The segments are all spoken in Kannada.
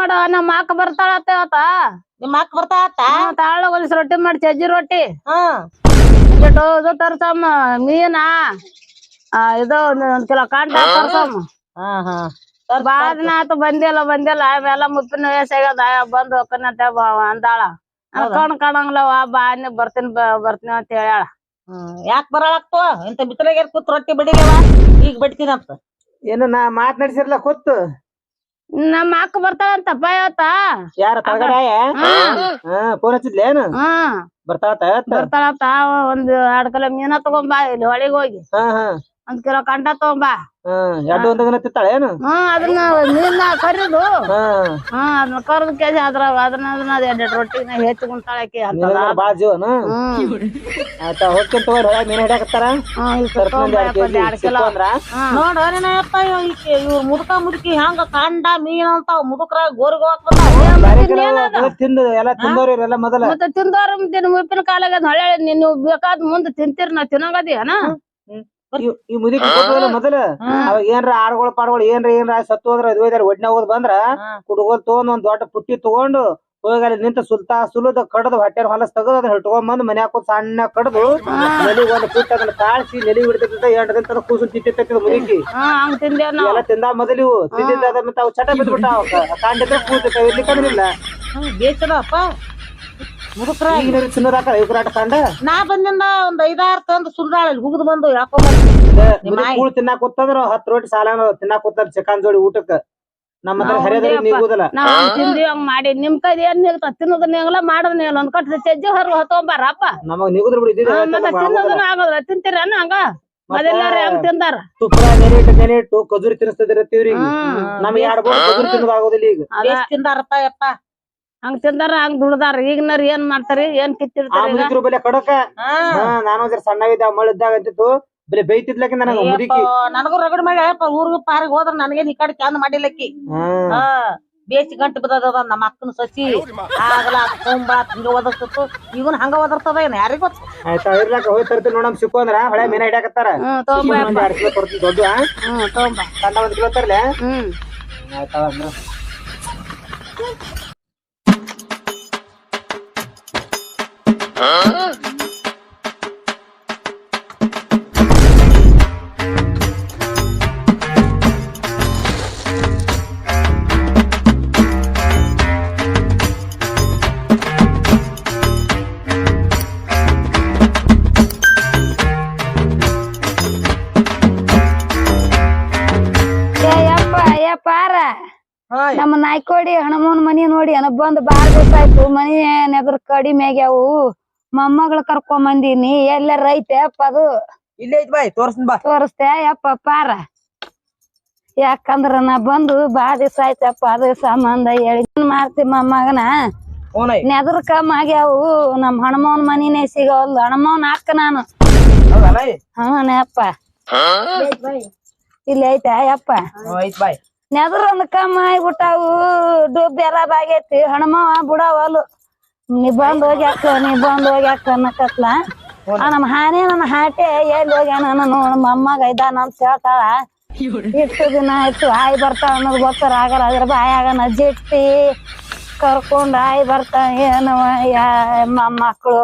ಮಾಡ ನಮ್ಮ ಅಕ್ಕ ಬರ್ತಾಳ ಇವತ್ತ ನಿಮ್ಮ ಅಕ್ಕ ಬರ್ತಾ ಆತ? ತಾಳ ಒಂದಿಸ್ ರೊಟ್ಟಿ ಮಾಡಿ ಚಜ್ಜಿ ರೊಟ್ಟಿ. ಬಿಟ್ಟು ಇದು ತರ್ಸಮ್ಮ ಮೀನ. ಆ ಇದು ಒಂದ್ ಕಿಲೋ ಕಾಂಡ ತರ್ಸಮ್ಮ. ಹಾ ಹಾ. ಬಾಳ ದಿನ ಆತು ಬಂದಿಲ್ಲ ಬಂದಿಲ್ಲ. ಅವೆಲ್ಲ ಮುಪ್ಪಿನ ವಯಸ್ಸು ಆಗ್ಯದ ಬಂದ್ ಹೋಗ್ಕನಂತ ಅಂದಾಳ. ಕಣ್ ಕಾಣಂಗಿಲ್ಲವ ಬಾ ನೀ ಬರ್ತೀನಿ ಬರ್ತೀನಿ ಅಂತ ಹೇಳ್ಯಾಳ. ಯಾಕ್ ಬರಳಾಕ್ತು ಇಂತ ಬಿತ್ತಲಾಗ ಕೂತ್ ರೊಟ್ಟಿ ಬಡಿಲವ ಈಗ ಬಡ್ತೀನಂತ ಏನು ನಾ ಮಾತ್ನಾಡ್ಸಿರ್ಲ ಕೂತು. ನಮ್ಮ ಅಕ್ಕ ಬರ್ತಾಳಂತಪ್ಪ ಇವತ್ತ? ಯಾರ ತಳಗಡೆ ಫೋನ್ ಹಚ್ಚಿದ್ಲೇನು ಬರ್ತಾಳಂತ ಒಂದ್ ಎರಡ್ ಕಿಲೋ ಮೀನ ತಗೊಂಬಾ ಇಲ್ಲಿ ಹೊಳಿಗ್ ಹೋಗಿ. ಹಾ ಹಾ. ಒಂದ್ ಕಿಲೋ ಕಂಡ ತಗೊಂಬಾ. ಹಾ ದಿನ ತಿತ್ತಾಳೆ ಅದನ್ನ ಮೀನ ಕರಿದು ಹಾ. ಅದನ್ನ ಕರ್ದು ಕೆಜಿ ಅದ್ರ ಅದನ್ನ ಅದನ್ನ ರೊಟ್ಟಿನ ಬಾಳ ಜೀವನ. ಹೋಗ್ತೀನಿ ತಗೋರಿ ಮೀನ್ ಹಿಡ್ಯಾಕತ್ತಾರ? ನೋಡ ಏನಪ್ಪ ಇವ್ರ ಮುದುಕ ಮುದುಕಿ ಹಂಗ ಕಂಡ ಮೀನ್ ಅಂತ ಮುದುಕ್ರ ಗೋರ್ಗೋ ತಿಂದು ಎಲ್ಲ ತಿಂದವ್ರಿ ಇವ್ರೆಲ್ಲ ಮೊದಲ. ಮತ್ತೆ ತಿಂದವ್ರ ತಿನ್ ಮುಪ್ಪಿನ ಕಾಲಾಗ ಹೊಳೆ ನೀವು ಬೇಕಾದ ಮುಂದ್ ತಿಂತೀರಿ ನಾ ತಿನ್ನಗದಿಯನ ಈ- ಈ ಮುದಿ ಕೊಟ್ಟದಲ್ಲ ಮೊದಲ? ಅವಾಗ ಏನ್ರ ಆಡ್ಗೊಳ್ ಪಾಡ್ಗೊಳ್ ಏನ್ರ ಏನ್ರ ಸತ್ತು ಹೋದ್ರ ಅದು ಹೋಯ್ದಾರ ಒಡ್ನೆ ಹೋದ್ ಬಂದ್ರ ಕುಡುಗೋಲ್ ತಗೊಂಡ್ ಒಂದ್ ದೊಡ್ಡ ಪುಟ್ಟಿ ತಗೊಂಡು ಹೋಗಿ ಅಲ್ಲಿ ನಿಂತ ಸುಲ್ತಾ ಸುಲದ ಕಡದು ಹೊಟ್ಟೆ ಹೊಲಸ್ ತೆಗೆದು ಅದನ್ನ ಹಿಡ್ಕೊಂಡ್ ಬಂದ್ ಮನೆ ಹಾಕೋದ್ ಸಣ್ಣ ಕಡದು ನೆಲಿಗ್ ಒಂದ್ ಪುಟ್ಟ ಅದನ್ನ ಕಾಳ್ಸಿ ನೆಲಿ ಹಿಡಿದ ಎಂಟು ದಿನ ತನಕ ಕೂಸು ತಿಂತಿರ್ತೈತಿ ಮುದುಕಿ. ಎಲ್ಲ ತಿಂದ ಮೊದಲು ಇವು. ತಿಂದಿದ್ದ ಮತ್ತೆ ಅವು ಚಟ ಬಿದ್ಬಿಟ್ಟಾವ. ಕಾಂಡಿದ್ರೆ ಕೂತಿರ್ತಾವ ಇಲ್ಲಿ ಕಂಡಿಲ್ಲ ಬೇಸದಪ್ಪ ಅಪ್ಪ ಈಗ ತಿನ್ನೋದಾಕ ಇವ್ರಾಟ ಕಂಡ ನಾ ಬಂದಿಂದ ಒಂದ್ ಐದಾರು ತಂದು ಸುಲ್ದಾಳ ಹುಗ್ದು ಬಂದು. ಕೂಳ್ ತಿನ್ನಾಕ ಕೂತಂದ್ರ ಹತ್ತು ರೋಟಿ ಸಾಲ ತಿನ್ನಾಕ ಕೂತಾರ ಚಿಕನ್ ಜೋಡಿ ಊಟಕ್ಕ. ನಮ್ಮ ಹತ್ರ ನಾವ್ ಹರಿಯದ್ರೆ ಹೌದೇಪ್ಪ. ನೀಗುದಿಲ್ಲ ತಿಂದಿವಿ ಹಂಗ್ ಮಾಡಿ. ನಿಮ್ ಕೈ ಏನ್ ನಿಲ್ತ ತಿನ್ನೋದನ್ನ ಹೆಂಗಲ್ಲ ಮಾಡೋದನ್ನ ಹೆಂಗಲ್ಲ. ಒಂದ್ ಕಟ್ಟ ಚಜ್ಜಿ ಹೊತ್ತೊಂಬಾರಪ್ಪ ನಮಗ್ ನಿಗುದ್ರ ಬಿಡಿ ತಿನ್ನೋದನ್ನ ಆಗೋದ್ರ ತಿಂತೀರೇನ ಹಂಗ? ತಿಂದಾರ? ತುಪ್ಪ ನೆನೆಟ್ಟು ನೆನೆಟ್ಟು ಕಜೂರಿ ತಿನ್ನಿಸ್ತಿದಿರತ್ತೀವ್ರಿ ಹ್ಮ್. ನಮ್ಗೆ ಎರಡು ಬೋರ್ ಕಜೂರಿ ತಿನ್ನೋದಾಗೋದಿಲ್ಲ ಈಗ. ತಿಂದಾರಪ್ಪ ಯಪ್ಪ? ಹಂಗ್ ತಿಂದಾರ ಹಂಗ್ ದುಡ್ದಾರ. ಈಗಿನವ್ರ ಏನ್ ಮಾಡ್ತಾರಿ ಏನ್ ಆ ಕಿತ್ತಿರ್ತಾರ ಮುದುಕಿರು ಬೆಲೆ ಕಡಕ? ನಾನು ಒಂದ್ ಸಣ್ಣವಿದ್ದ ಮಳಿದ್ದಾಗ ಅಂತಿತ್ತು. ಬೆಲೆ ಬೈತಿದ್ಲಕ್ಕೆ ನನಗ ಮುದುಕಿ. ನನಗೂ ರಗಡ್ ಮಾಡಿ ಊರ್ಗ ಪಾರಿಗೆ ಹೋದ್ರ ನನಗೇನ್ ಈ ಕಡೆ ಚಂದ ಮಾಡಿಲ್ಲಕ್ಕಿ ಹ್ಮ್ ಹಾ ಬೇಸಿ ಗಂಟು ಬಿದ್ದದ ನಮ್ಮ ಅಕ್ಕನ ಸಸಿ. ಆಗಲ ತುಂಬಾ ಹಿಂಗ ಒದರ್ತಿತ್ತು ಇವನ್ ಹಂಗ ಓದರ್ತದ ಏನ್ ಯಾರಿಗ್ ಗೊತ್ತ? ಆಯ್ತಾ ಇರ್ಲಾಕ ಹೋಗಿ ತರ್ತೀನಿ ನೋಡಮ್ ಸಿಕ್ಕು ಅಂದ್ರ ಹೊಳೆ ಮೀನ ಹಿಡಿಯಾಕತ್ತಾರ. ಹ್ಮ್ ತಗೊಂಬ ಒಂದ್ ಎರಡ್ ಕಿಲೋ ಕೊಡ್ತೀನಿ ದೊಡ್ಡ ಹ್ಮ್ ತಗೊಂಬ. ಸಣ್ಣ ಒಂದ್ ಕಿಲೋ ತರ್ಲೆ. ಹ್ಮ್. ಆಯ್ತಾ ಅಂದ್ರ ಪಾರ ನಮ್ಮ ನಾಯ್ಕೋಡಿ ಹಣಮನ್ ಮನಿ ನೋಡಿ ಅನ ಬಂದ್ ಬಾಳ ದಿವಸ ಆಯ್ತು ಮನಿ ನೆದ್ರ ಕಡಿಮೆ ಆಗ್ಯಾವು. ಮೊಮ್ಮಗಳು ಕರ್ಕೊಂಡ್ ಬಂದೀನಿ ಎಲ್ಲ ರೈತೆ ಅಪ್ಪ ಅದು. ಇಲ್ಲೇ ಐತ್ ಬಾಯ್ ತೋರ್ಸ್ತೀನಿ ಬಾ. ತೋರಿಸ್ತೆ ಯಪ್ಪ ಪಾರ ಯಾಕಂದ್ರ ನಾ ಬಂದು ಬಾಳ್ ದಿವಸ ಆಯ್ತಪ್ಪ ಅದು ಸಂಬಂಧ ಹೇಳಿ. ಮಾಡ್ತಿ ಮೊಮ್ಮಗನ? ಐ ನೆದ್ರ ಕಮ್ಮ ಆಗ್ಯಾವು ನಮ್ ಹಣಮವನ್ ಮನಿನೇ ಸಿಗವಲ್ದು ಹಣಮವನ್ ಹಾಕ ನಾನು. ಹೌದಲ್ಲ ಇಲ್ಲಿ ಐತೆ ಯಪ್ಪ ಐತ್ ಬಾಯ್. ನೆದ್ರ ಒಂದ್ ಕಮ್ಮ ಆಗ್ಬಿಟ್ಟಾವು ಡೂಬ್ ಎಲ್ಲ ಬಾಗೈತಿ ಹಣಮವ ಬಿಡವಲ್ಲು ನೀ ಬಂದ್ ಹೋಗ್ಯಾಕ ನೀ ಬಂದ್ ಹೋಗ್ಯಾಕ ಅನ್ನಕತ್ಲ. ನಮ್ಮ ನಮ್ ಹಾನಿ ನನ್ನ ಹಾಟೆ ಎಲ್ಲಿ ಹೋಗ್ಯಾನ ನೋಡ್ ಅಮ್ಮಗ ಇದಾನ ಅಂತ ಹೇಳ್ತಾಳ. ಇಷ್ಟು ದಿನ ಆಯ್ತು ಆಯ್ ಬರ್ತಾಳ ಅನ್ನೋದು ಗೊತ್ತಾರ ಆಗಲ್ಲ ಅದ್ರ ಬಾಯಾಗ ಜಿಟ್ಟಿ ಕರ್ಕೊಂಡ್ ಆಯ್ ಬರ್ತಾ ಏನವ ಯಾ ಮೊಮ್ಮಕ್ಳು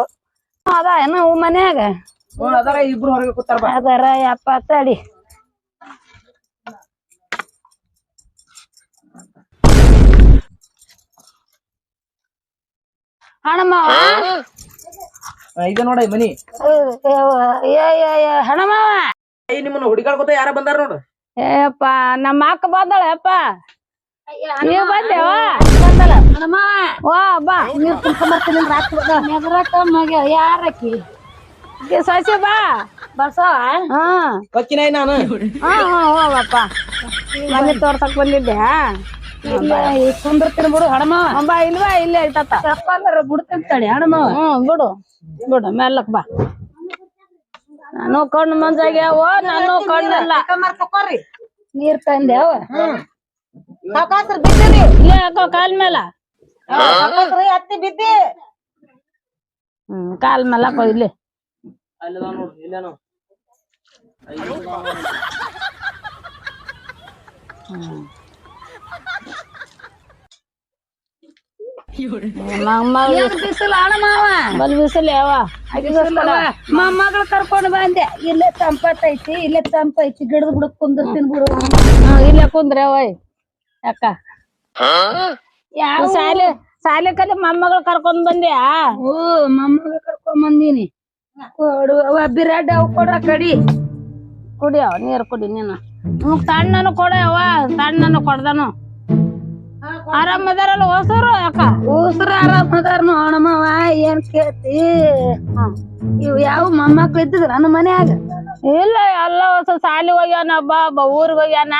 ಅದ ಏನು ಮನ್ಯಾಗ? ಅದರ ಯಪ್ಪ ತಡಿ. ಹಣಮವ ಇದ ನೋಡ ಮನಿ. ಹಣಮವ ಈ ನಿಮ್ಮನ್ನ ಗೊತ್ತ? ಯಾರ ಬಂದಾರ ನೋಡು. ಏಪ್ಪ ನಮ್ಮ ಅಕ್ಕ ಬಂದಳಪ್ಪ ನೀವ್ ಬಂದೇವ? ಬಂದಳ ವಾ ಬಾ. ನೀವ್ ನೆಗರಾಟ ಮಗ ಯಾರಕ್ಕಿ? ಸಸಿ ಬಾ. ಬಸವ? ಹಾ. ನಾನು? ಹಾ ಹಾ ಹೋಗಪ್ಪ. ಮನೆ ತೋರ್ಸಕ್ ಬಂದಿದ್ದೆ ಕುಂದಿರ್ತೀನಿ ಬಿಡು ಹಣಮವ ಬಾ ಇಲ್ವಾ? ಇಲ್ಲೇ ಐತತ್ತ ಬಿಡ್ತೀನಿ ಬಿಡ್ತಿರ್ತಾಳೆ ಹಣಮವ ಹ್ಮ್ ಬಿಡು. ಬಿಡು ಮೆಲ್ಲಕ್ ಬಾ. ನಾನು ಕಣ್ಣು ಮಂಜಾಗ್ಯಾವ ನಾನು ಕಣ್ಣಲ್ಲ. ನೀರ್ ತಂದೆವ ಸಾಕಾಸ್ರ ಬಿದ್ದಿರಿ ಇಲ್ಲೇ ಹಾಕೋ ಕಾಲ್ ಮೇಲ. ಹತ್ತಿ ಬಿದ್ದಿ ಹ್ಮ್ ಕಾಲ್ ಮೇಲ ಹಾಕೋ ಇಲ್ಲಿ. ಅಲ್ಲಿ ಬಲ್ ಬಿಸಿಲ್? ಯಾವ? ಮೊಮ್ಮಗಳು ಕರ್ಕೊಂಡ್ ಬಂದೆ. ಇಲ್ಲೇ ತಂಪತ್ತೈತಿ ಇಲ್ಲೇ ತಂಪೈತಿ. ಗಿಡದ ಬುಡಕ್ ಕುಂದಿರ್ತೀನಿ ಬಿಡು. ಇಲ್ಲೇ ಕುಂದ್ರೆ ಅವಯ್ ಅಕ್ಕ ಯಾವ ಶಾಲೆ ಶಾಲೆ ಕಲಿ ಮೊಮ್ಮಗಳು ಕರ್ಕೊಂಡ್ ಬಂದ್ಯಾ? ಓ ಮೊಮ್ಮಗಳು ಕರ್ಕೊಂಡ್ ಬಂದೀನಿ. ಕೊಡು ಅವ ಬಿರಾಡ್ ಅವ್ ಕೊಡ ಕಡಿ. ಕುಡಿಯವ ನೀರು ಕುಡಿ ನೀನು. ನಮಗ್ ತಣ್ಣನು ಕೊಡವ ತಣ್ಣನು ಕೊಡ್ದನು. ಆರಾಮದಾರಲ್ಲ ಹೊಸರು ಯಾಕ ಉಸ್ರ ಆರಾಮ್ ಅದಾರ ನೋಡಮ್ಮವ ಏನ್ ಕೇಳ್ತಿ? ಇವ್ ಯಾವ ಮೊಮ್ಮಕ್ಳು ಇದ್ದಿದ್ರ ನನ್ನ ಮನ್ಯಾಗ? ಇಲ್ಲ ಎಲ್ಲ ಹೊಸ ಸಾಲಿ ಹೋಗ್ಯಾನ ಬಾ ಬಾ ಊರಿಗೆ ಹೋಗ್ಯಾನ.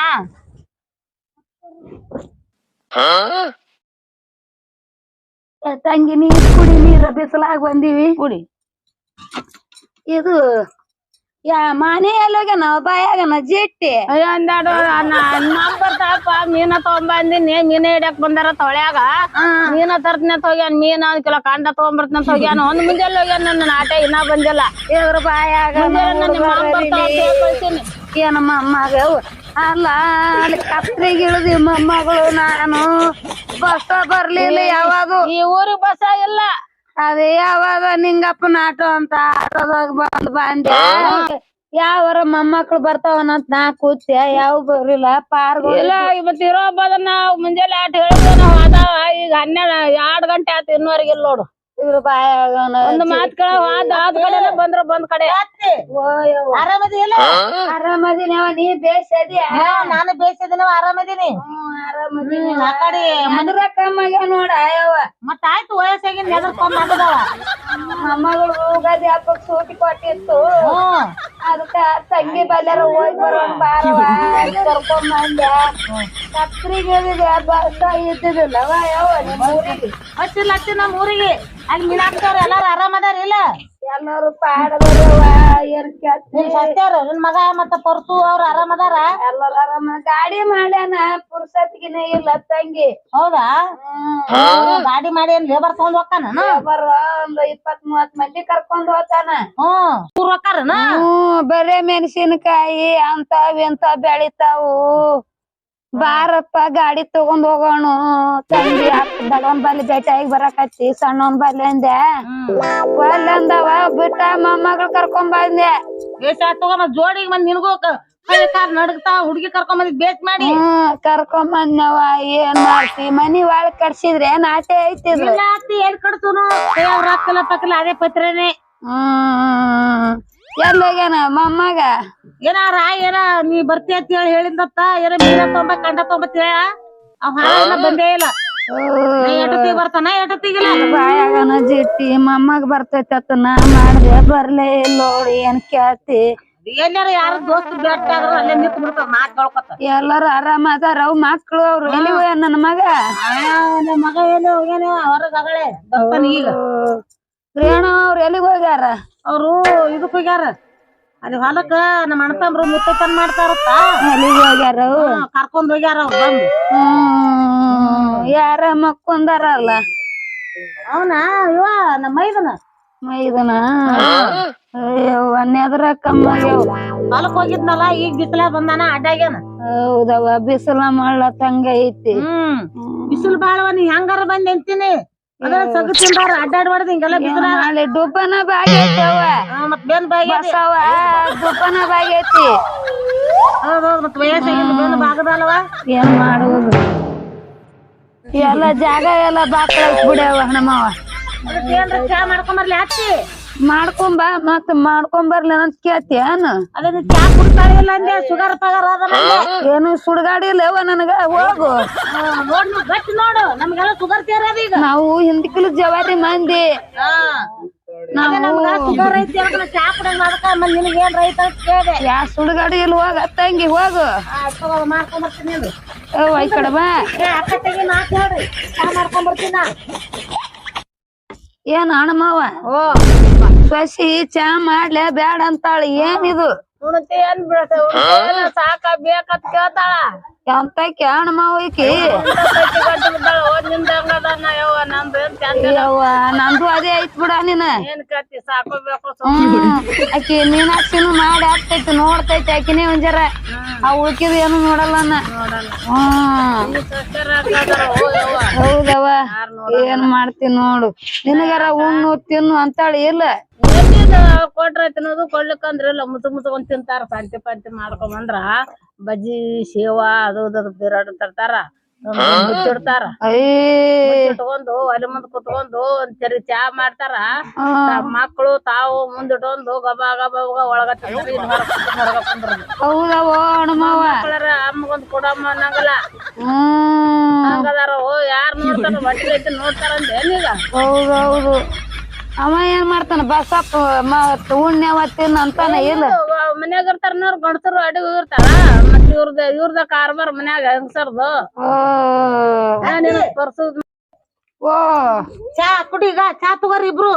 ತಂಗಿ ನೀರ್ ಕುಡಿ ನೀರ ಬಿಸಿಲಾಗ ಬಂದೀವಿ. ಕುಡಿ. ಇದು ಯಾ ಮನೆ ಎಲ್ಲೋಗ್ಯಾನ ಬಾಯಾಗನ ಜಿಟ್ಟಿ ಅಯ್ಯ ಅಂದಾಡು ನಂಬರ್ ತಾಪ ಮೀನ ತಗೊಂಬಂದಿನಿ ಮೀನ ಹಿಡ್ಯಾಕ್ ಬಂದಾರ ತೊಳ್ಯಾಗ. ಮೀನ ತರ್ತನೆ ಹೋಗ್ಯಾನ ಮೀನ ಒಂದ್ ಕಿಲೋ ಕಾಂಡ ತಗೊಂಬರ್ತನ ಹೋಗ್ಯಾನ ಒಂದ್ ಮುಂಜಾನೆ ಹೋಗ್ಯಾನ ನನ್ನ ಆಟ ಇನ್ನ ಬಂದಿಲ್ಲ. ಇವ್ರ ಬಾಯಾಗ ಏನಮ್ಮ ಮೊಮ್ಮಗ ಅಲ್ಲ ಅಲ್ಲಿ ಕತ್ರಿಗೆ ಇಳಿದಿ ಮೊಮ್ಮಗಳು ನಾನು. ಬಸ್ ಬರ್ಲಿಲ್ಲ ಯಾವಾಗ ಈ ಊರಿಗೆ ಬಸ ಇಲ್ಲ. ಅದೇ ಯಾವಾಗ ನಿಂಗಪ್ಪನ ಆಟೋ ಅಂತ ಆಟೋದಾಗ ಬಂದ್ ಬಂದೆ. ಯಾವರ ಮೊಮ್ಮಕ್ಳು ಬರ್ತಾವನಂತ ನಾ ಕೂತೆ ಯಾವ ಬರ್ಲಿಲ್ಲ ಪಾರ್ಗ ಇಲ್ಲ ಇವತ್ತು ಇರೋ ನಾವು ಮುಂಜಾನೆ ಆಟ ಹೇಳಿದ್ವ ನಾವು ಅದಾವ. ಈಗ ಹನ್ನೆರಡು ಎರಡ್ ಗಂಟೆ ಆತು ಇನ್ನೂವರೆಗೆ ಇಲ್ಲ ನೋಡು. ಇವ್ರ ಬಾಯಾಗನ ಒಂದು ಮಾತ್ ಕೇಳ ಆದ ಕಡೆ ಬಂದ್ರ ಬಂದ್ ಕಡೆ. ಆರಾಮದಿಲ್ಲ ಆರಾಮದಿನವ ನೀ ಬೇಸದಿಯ ನಾನು ಬೇಸದಿನವ ಆರಾಮದಿನಿ. ಆರಾಮದಿನಿ. ಆ ಕಡೆ ಮದುವೆ ಕಮ್ಮಾಗ ನೋಡ ಅಯ್ಯವ ಮತ್ತ ಆಯ್ತು ವಯಸ್ಸಾಗಿಂದ ಎದರ್ಕೊಂಡ್ ಬಂದದವ ಮೊಮ್ಮಗಳು ಹೋಗದಿ ಹಬ್ಬಕ್ ಸೂಟಿ ಕೊಟ್ಟಿತ್ತು. ಅದಕ್ಕ ತಂಗಿ ಬಲ್ಯಾರ ಹೋಗಿ ಬರೋಣ ಬಾರವ ಕರ್ಕೊಂಡ್ ಬಂದೆ. ಕತ್ರಿಗೆ ಇಳಿದೆ ಬಸ್ ಇದ್ದಿದ್ದಿಲ್ಲವ ಯಾವ ನಿಮ್ಮ ಊರಿಗೆ. ಹಚ್ಚಿಲ್ಲ ಹಚ್ಚಿ ನಮ್ಮ ಊರಿಗೆ. ಅಲ್ಲಿ ಮೀನಾಕ್ತವ್ರ ಎಲ್ಲಾರು ಆರಾಮದಾರ ಇಲ್ಲ? ಎಲ್ಲಾರು ಪಾಡದವ್ರವ ಏನ್ ನಿನ್ ಸತ್ಯಾರ ನಿನ್ ಮಗ ಮತ್ತ ಪರ್ಸು ಅವ್ರ ಆರಾಮದಾರ ಎಲ್ಲಾರು ಆರಾಮ ಗಾಡಿ ಮಾಡ್ಯಾನ ಪುರ್ಸತ್ಗಿನ ಇಲ್ಲ ತಂಗಿ. ಹೌದಾ? ಗಾಡಿ ಮಾಡಿ ಏನ್ ಲೇಬರ್ ತಗೊಂಡ್ ಹೋಗ್ತಾನ? ಒಂದು ಒಂದ್ ಇಪ್ಪತ್ ಮೂವತ್ ಮಂದಿ ಕರ್ಕೊಂಡ್ ಹೋಗ್ತಾನ. ಹ್ಮ್ ಊರ್ ಹೋಗ್ತಾರನ? ಹ್ಮ್ ಬರೇ ಮೆಣಸಿನಕಾಯಿ ಅಂತ ಇಂತಾವ್ ಬೆಳಿತಾವು. ಬಾರಪ್ಪ ಗಾಡಿ ತಗೊಂಡ್ ಹೋಗೋಣ. ತಂಗಿ ದಡವನ್ ಬಲ್ಲಿ ಭೇಟಿಯಾಗಿ ಬರಾಕತ್ತಿ ಸಣ್ಣವನ್ ಬಲ್ಲಿ ಅಂದೆ ಒಲ್ಲಂದವ ಬಿಟ್ಟ ಮೊಮ್ಮಗಳು ಕರ್ಕೊಂಡ್ ಬಂದೆ. ಜೋಡಿಗೆ ಬಂದ್ ನಿನಗೂ ನಡಗ್ತಾ ಹುಡುಗಿ ಕರ್ಕೊಂಡ್ ಬಂದಿದ್ ಬೇಟ್ ಮಾಡಿ. ಕರ್ಕೊಂಡ್ ಬಂದವ ಏನ್ ಮಾಡ್ತಿ? ಮನಿ ಒಳಗ್ ಕಡ್ಸಿದ್ರೆ ನಾಟೆ ಐತಿ ಎಲ್ ಕಡ್ಸುನು ಅವ್ರ ಪಕ್ಕಲ ಅದೇ ಪತ್ರನೇ. ಹ್ಮ್. ಎಲ್ಲೋಗ್ಯಾನ ಮೊಮ್ಮಗ? ಏನಾರ ಏನ ನೀ ಬರ್ತಿ ಅಂತ ಹೇಳಿ ಹೇಳಿಂದತ್ತ ಏನ ಮೀನ ತೊಂಬ ಕಂಡ ತೊಂಬತ್ ಹೇಳ ಅವ್ ಹಾಳ ಬಂದೇ ಇಲ್ಲ. ಎಟತಿ ಬರ್ತಾನ ಎಟತಿಗಿಲ್ಲ ಬಾಯಾಗನ ಜಿಟ್ಟಿ ಮೊಮ್ಮಗ ಬರ್ತೈತ ಮಾಡ್ದೆ ಬರ್ಲೇ ಇಲ್ಲ ನೋಡಿ ಏನ್ ಕೇಳ್ತಿ? ಎಲ್ಲಾರ ಯಾರ ದೋಸ್ತ ಬೆಟ್ಟ ಆದ್ರು ಅಲ್ಲೇ ನಿಂತ್ ಬಿಡ್ತಾರ ಮಾತ್ ಕೇಳ್ಕೊತ. ಎಲ್ಲಾರು ಆರಾಮ ಅದಾರ ಅವ್ ಮಕ್ಳು ಅವ್ರು. ಎಲ್ಲಿ ನನ್ನ ಮಗ? ನನ್ನ ಮಗ ಎಲ್ಲಿ ಹೋಗ್ಯಾನ ಬರ್ತಾನ ಈಗ. ರೇಣು ಅವ್ರು ಎಲ್ಲಿಗ್ ಹೋಗ್ಯಾರ? ಅವ್ರು ಇದಕ್ ಹೋಗ್ಯಾರ. ಅಲ್ಲಿ ಹೊಲಕ್ಕ ನಮ್ಮ ಅಣ್ಣತಮ್ರು ಮುತ್ತೈತನ್ ಮಾಡ್ತಾರತ್ತ ಹೋಗ್ಯಾರ ಕರ್ಕೊಂಡ್ ಹೋಗ್ಯಾರ ಅವ್ರು ಬಂದು. ಹ್ಮ್ ಯಾರ ಮಕ್ಕೊಂದಾರಲ್ಲ? ಅವನಾ? ಇವ ನಮ್ಮ ಮೈದನ? ಮೈದನ? ಅಯ್ಯವ್ವ ಅನ್ನೆದ್ರ ಕಮ್ಮಾಗ್ಯಾವ ಹೊಲಕ್ ಹೋಗಿದ್ನಲ್ಲ ಈಗ ಬಿಸಿಲ ಬಂದಾನ ಅಡ್ಡಾಗ್ಯಾನ ಹೌದವ ಬಿಸಿಲ ಮಳ್ಳ ತಂಗ ಐತಿ. ಹ್ಮ್. ಬಿಸಿಲು ಬಾಳವ ನೀ ಹೆಂಗಾರ ಬಂದ್ ಸಗು ತಿಂದಾರ ಅಡ್ಡಾಡ್ಬಾರ್ದು ಹಿಂಗೆಲ್ಲ ಬಿಸಿಲ ನಾಳೆ ಡುಬ್ಬನ ಬಾಗೈತವ ಮತ್ ಬೇನ್ ಬಾಗಿ ಬಸವ ದುಬ್ಬನ ಬಾಗೈತಿ ಹೌದೌದು ಮತ್ ವಯಸ್ಸಾಗಿಂದ ಬೇನ್ ಬಾಗದಲ್ವ ಏನ್ ಮಾಡುವುದು ಎಲ್ಲ ಜಾಗ ಎಲ್ಲ ಬಾಕ್ಲ ಬಿಡ್ಯಾವ ನಮ್ಮವ ಅದಕ್ಕೆ ಏನ್ರ ಚಾ ಮಾಡ್ಕೊಂಬರ್ಲಿ ಹಚ್ಚಿ ಮಾಡ್ಕೊಂಬ ಮತ್ ಮಾಡ್ಕೊಂಬರ್ಲಿ ಅಂತ ಕೇಳ್ತಿಯೇನು ಚಾ ಇಲ್ಲ ಅಂದೆ ಪಗರ್. ಏನು ಸುಡ್ಗಾಡಿ ಇಲ್ಲವ ನನಗ? ಹೋಗು. ನೋಡ್ ಗಟ್ಟಿ ನೋಡು ನಮ್ಗೆಲ್ಲ ಸುಗರ್ ಸೇರದ ಈಗ. ನಾವು ಹಿಂದಕಿಲು ಜವಾರಿ ಮಂದಿ. ಯಾ ಸುಡ್ಗಾಡಿ ಇಲ್ಲ ಹೋಗ ತಂಗಿ ಹೋಗು. ಈ ಕಡೆ ಬಾ. ಏನ್ ಹಣಮವ ಓ. ಸಸಿ ಚಾ ಮಾಡ್ಲೆ ಬ್ಯಾಡ ಅಂತಾಳ ಏನಿದು? ಉಣ್ತಿ ಏನ್ ಸಾಕ ಬೇಕತ್ ಕೇಳ್ತಾಳ. ಎಂತ ಕೇಳ ಮಾವ ಈಕಿ? ಇಂಥ ಪೈಕಿ ಗಂಟು ಬಿದ್ದಾಳ. ಓದ್ನಿಂದ ಹಂಗದನ್ನ ಯವ್ವ ನಂದು ಏನ್ ಯವ್ವ ನಂದು ಅದೇ ಐತ್ ಬಿಡ ನೀನ್ ಏನ್ ನೀನ್ ಹಾಕ್ಸಿನ ಆಕಿ ಮಾಡಿ ಹಾಕ್ತೈತಿ ನೋಡ್ತೈತಿ ಆಕಿನೇ ಒಂಜರ. ಜರ ಆ ಉಳ್ಕಿದ ಏನು ನೋಡಲ್ಲನ ನೋಡಲ್ಲ. ಹೌದವ ಏನ್ ಮಾಡ್ತಿ ನೋಡು. ನಿನಗಾರ ಉಣ್ಣು ತಿನ್ನು ಅಂತಾಳ ಇಲ್ಲ. ಕೊಟ್ರ ತಿನ್ನೋದು ಕೊಡ್ಲಿಕ್ಕಂದ್ರ ಇಲ್ಲ ಮುತ್ತು ಮುತ್ಕೊಂಡ್ ತಿಂತಾರ ಸಂತಿ ಪಂತಿ ಮಾಡ್ಕೊಂಬಂದ್ರ ಬಜ್ಜಿ ಶೇವಾ ಅದು ಇದು ಬಿರಾಡ್ ತರ್ತಾರ. ಮುಚ್ಚಿಡ್ತಾರ ಅಯ್ಯ ಇಟ್ಕೊಂಡು ಒಲೆ ಮುಂದ್ ಕುತ್ಕೊಂಡು ಒಂದ್ ಚರಿ ಚಾ ಮಾಡ್ತಾರ. ಮಕ್ಕಳು ತಾವು ಮುಂದಿಟ್ಕೊಂಡು ಗಬಾ ಗಬ ಗಬಾ ಒಳಗ ತಿಂತಾರ ಅಮ್ಮಗೊಂದ್ ಕೊಡಮ್ಮ ಅನ್ನಂಗಲ್ಲ. ಹಂಗದಾರ ಯಾರ್ ನೋಡ್ತಾರ ಐತಿ ನೋಡ್ತಾರ ಅಂದ್ರೆ ಹೌದೌದು. ಅವ ಏನ್ ಮಾಡ್ತಾನ? ಬಸಪ್ಪ ಉಣ್ಣೆ ಉಣ್ಣ್ಯಾವ ತಿನ್ನ ಅಂತಾನ ಇಲ್ಲ. ಮನ್ಯಾಗ ಇರ್ತಾರ ನೋಡ್ ಗಂಡಸರು ಅಡಿಗೆ ಇರ್ತಾರ. ಮತ್ ಇವ್ರದ ಇವ್ರದ ಕಾರ್ಬಾರ್ ಮನ್ಯಾಗ ಹೆಂಗಸರ್ದು? ಓ. ಪರ್ಸದ್ ಓ. ಚಾ ಕುಡಿಗ ಚಾ ತಗೋರಿ ಇಬ್ರು.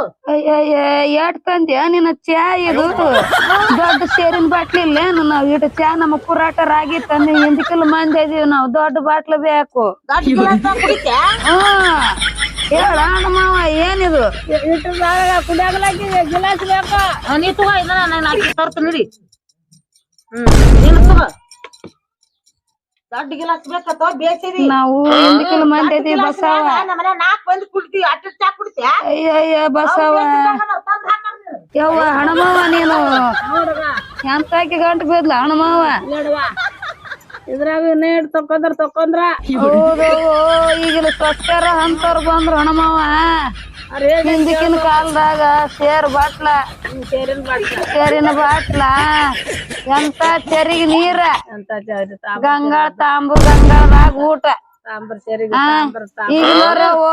ಎಟ್ ತಂದ್ಯ ನಿನ್ನ ಚಾ ಇದು? ದೊಡ್ಡ ಸೇರಿನ ಬಾಟ್ಲಿ ಇಲ್ಲೇನು ನಾವ್ ಇಟ್ಟು ಚಾ ನಮ್ಮ ಪುರಾಟ ರಾಗಿ ತಂದಿ ಹಿಂದಕ್ಕಿಲ್ಲ ಮಂದಿ ಇದೀವಿ ನಾವ್. ದೊಡ್ಡ ಬಾಟ್ಲು ಬೇಕು. ಹ್ಮ್. ಹೇಳ ಮಾವ ಏನಿದು? ಇಟ್ಟು ಕುಡಿಯಾಗಲಾಕಿ ಗಿಲಾಸ್ ಬೇಕ ನೀ ತಗೋ ಇಲ್ಲ ನಾನು ತರ್ತೀನಿ ಹ್ಮ್ ನೀನು ತಗೋ. ದೊಡ್ಡ ಗಿಲಾಸ್ ಬೇಕತ್ತೋ ಬೇಸಿರಿ ನಾವು ಮಂದಿ ಬಸವ. ನಾಲ್ಕು ಬಂದು ಕುಡ್ತೀವಿ ಅಟ್ಟ ಚಾ ಕುಡಿತ್ಯಾ? ಅಯ್ಯ ಅಯ್ಯ ಬಸವ. ತಂದ್ ಯವ್ವ ಹಣಮಾವ ನೀನು. ಎಂತ ಗಂಟು ಬಿದ್ಲ ಹಣಮಾವ ಇದ್ರಾಗ ನೇಡ್ ತಕೊಂಡ್ರ ತಕೊಂಡ್ರ. ಹೌದು ಈಗಿನ ಸಕ್ಕರ ಅಂತವ್ರ ಬಂದ್ರ ಹಣಮಾವ ಹಿಂದಕ್ಕಿನ ಕಾಲದಾಗ ಸೇರ್ ಬಾಟ್ಲ. ಸೇರಿನ ಬಾಟ್ಲ. ಸೇರಿನ ಬಾಟ್ಲ. ಎಂತ ಚೆರಿಗೆ ನೀರ. ಗಂಗಾಳ ತಾಂಬು ಗಂಗಾಳದಾಗ ಊಟ. ಈಗಿನವ್ರ ಓ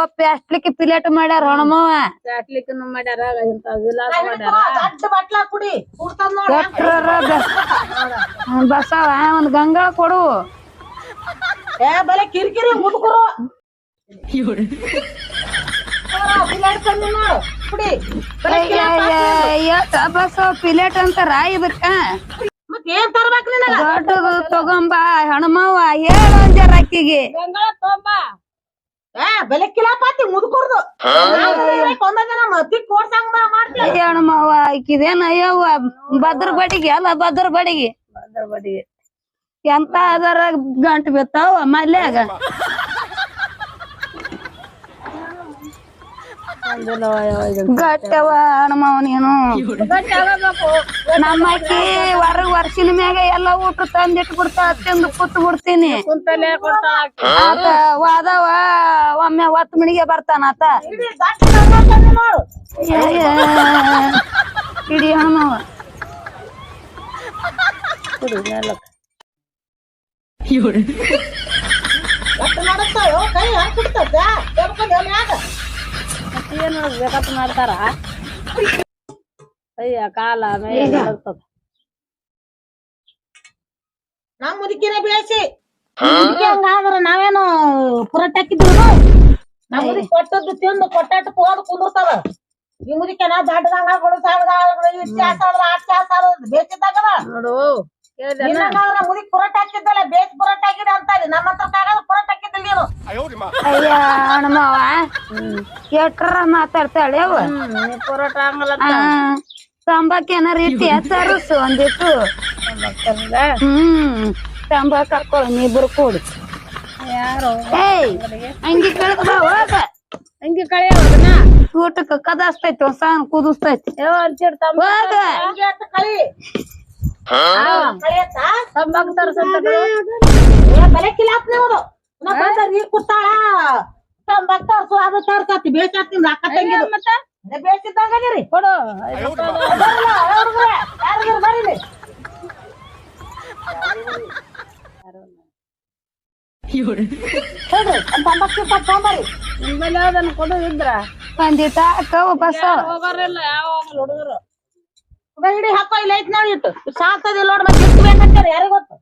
ಪ್ಲೇಟ್ ಮಾಡ್ಯಾರ ಹಣಮಾವ ಚಾಟ್ಲಿಕ್ಕನು ಮಾಡ್ಯಾರ ಇಂತ ವಿಲಾಸ ಮಾಡ್ಯಾರ. ಬಸವ ಒಂದ್ ಗಂಗಾ ಕೊಡು. ಏ ಬಲೆ ಕಿರಿಕಿರಿ ಮುದುಕರು ಬಸವ ಪ್ಲೇಟ್ ಅಂತಾರ ಇದಕ್ಕ ಏನ್ ತರ್ಬೇಕು ನಿನಗ? ದೊಡ್ಡದು ತಗೊಂಬ ಹಣಮವ್ವ ಹೇಳ ಅಂಜಾರ ಜರ ಅಕ್ಕಿಗೆ. ಗಂಗಳ ತೊಂಬ ಏ ಬೆಲೆ ಕಿಲಾಪಾತಿ ಮುದುಕರ್ದು. ಒಂದ ಜನ ತಿಕ್ ಓಡ್ಸಂಗ್ ಮಾಡ್ತೀವಿ ಹಣಮವ್ವ ಇಕ್ಕಿದೇನ ಅಯ್ಯವ್ವ? ಭದ್ರ ಬಡಿಗೆ ಅಲ್ಲ ಭದ್ರ ಬಡಿಗೆ. ಭದ್ರ ಬಡಿಗೆ. ಎಂತ ಅದರ ಗಂಟು ಬಿತ್ತಾವ ಮಲ್ಯಾಗ? ಗಟ್ಟವ ಹಣಮವ್ವ ನೀನು ಗಟ್ಟಿ ಆಗಬೇಕು ನಮ್ಮ ಅಕ್ಕಿ ಹೊರಗ್ ವರ್ಷಿನ ಮ್ಯಾಗ ಎಲ್ಲ ಊಟ ತಂದಿಟ್ಟು ಬಿಡ್ತಾ ತಿಂದು ಕುತ್ ಬಿಡ್ತೀನಿ. ಆತ ವಾದವ ಒಮ್ಮೆ ಒತ್ತ ಮಣಿಗೆ ಬರ್ತಾನ ಆತ. ಇಡೀ ಹಣಮವ ಕೈ ಹಂಗ್ ಬೇಕಂತ ಮಾಡ್ತಾರ? ಅಯ್ಯ ಕಾಲ. ನಮ್ ಮುದುಕಿನ ಬೇಸಿ ಮುದುಕಿ ಹಂಗಾದ್ರ ನಾವೇನು ಪುರಟ್ ಹಾಕಿದ್ವಿ ನಮ್ ಮುದುಕಿ ಕೊಟ್ಟದ್ದು ತಿಂದು ಕೊಟ್ಟಾಟ ಹೋದ್ ಕುಂದಿರ್ತಾವ ಈ ಮುದುಕಿನ ದಡ್ಡದಂಗ ಕೊಡು ಸಾಲದ ಇಷ್ಟ್ ಚಾಸ್ ಆಡ್ದ ಆಟ್ ಚಾಸ್ ಆಡ್ದ ಬೇಸಿದ್ದಾಗದ ನೋಡು. ಕೇಳ್ದೆ ನಿನ್ನಂಗಾದ್ರ ಮುದುಕಿ ಪುರಟ್ ಹಾಕಿದ್ದಲ್ಲ ಬೇಸ್ ಪುರಟ್ ಹಾಕಿದ ಅಂತಾರಿ ನಮ್ಮ ಹತ್ರ ಕಾಗದ ಪುರಟ್ ಹಾಕಿದ್ದಿಲ್ಲ ನೀನು. ಅಯ್ಯ ಹಣಮವ ಎಟ್ರ ಮಾತಾಡ್ತಾಳೆ ಅವ ಪರೋಟ ಹಂಗಲ್ಲ ತಂಬಾಕ್ ಏನಾರ ಇಟ್ಟಿ ತರಸು ಒಂದಿಟ್ಟು ಹ್ಮ್. ತಂಬಾಕ್ ಹಾಕೊಳ್ಳ ನೀಬ್ರು ಕೂಡಿ. ಯಾರು? ಅಂಗಿ ಹಂಗಿ. ಊಟಕ್ಕ ಕದಾಸ್ತೈತಿ ಕುದಿಸ್ತೈತಿ. ಹೋಗ. ಹಂಗೆ ಅಂತ ಕಳಿ ಕಳಿ ಅಂತ ತಂಬಾಕ್ ತರ್ಸಂತ ಏ ಬೆಲೆ ಕಿಲಾಪ್ ನೀವು ನಾ ಬಂದ ನೀರ್ ಕುತ್ತಾಳ ತಂಬಾಕ್ ತರ್ಸು ಅದು ತರ್ಸತಿ ಬೇಸಾಡ್ತೀನಿ ರೊಕ್ಕ ತಂಗಿದು. ಮತ್ತ? ಬೇಸಿದ್ದಾಗ ಅದೀರಿ ಕೊಡು. ಬರೀಲಿ ಇದ್ರ? ಒಂದಿಟ ಹಾಕವ ಬಸ ಹೋಗೋರಿಲ್ಲ ಯಾವ ಹುಡುಗರು? ಹಿಡಿ ಹಾಕೋ ಇಲ್ಲ ಐತ್ ನೋಡಿ ಇಟ್ಟು. ಸಾಲ್ತದಿಲ್ಲ ನೋಡ್ ಮತ್ತೆ ಎಷ್ಟು ಬೇಕಂತಾರೆ ಯಾರಿಗ್ ಗೊತ್ತು?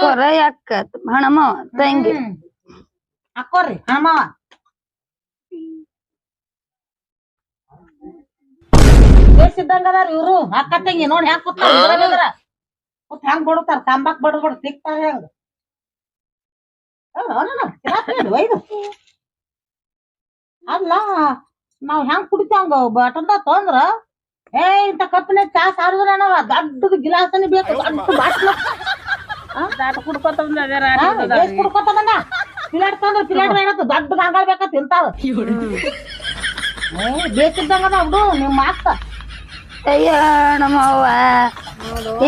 ಕೊರ ಯಾಕ ಹಣಮ ತಂಗಿ. ಹಾಕೋರಿ ಹಣಮವ. ಬೇಸಿದ್ದಂಗ ಅದಾರ ಇವ್ರು ಅಕ್ಕ ತಂಗಿ ನೋಡಿ ಹೆಂಗ್ ಕೂತಾರ ಕೂತ್ ಹೆಂಗ್ ಬಡತಾರ ತಂಬಾಕ್ ಬಡದ್ ಬಡ ತಿಕ್ತಾರ ಹೆಂಗ್? ಅಲ್ಲ ನಾವ್ ಹೆಂಗ್ ಕುಡಿತಂಗ ಬಟನ್ದ ತೊಂದ್ರ? ಏ ಇಂತ ಕಪ್ಪಿನ ಚಾ ಸಾರಿದ್ರ ನಾವ ದೊಡ್ಡದು ಗಿಲಾಸನಿ ಬೇಕು. ದೊಡ್ಡ ಬಾಟ್ಲು. ದಾಟ ಕುಡ್ಕೊತ ಬಂದದ ಬೇಸ್ ಕುಡ್ಕೊತ ಬಂದ ಪಿಲಾಟ್ ತಂದ್ರ ಪಿಲಾಟ್ ಏನತ್ತ ದೊಡ್ಡ ಗಂಗಾಳ ಬೇಕ ತಿಂತಾವ ಏ ಬೇಕಿದ್ದಂಗ ಬಿಡು ನಿಮ್ ಮಾತ ಅಯ್ಯ ನಮ್ಮವ್ವ.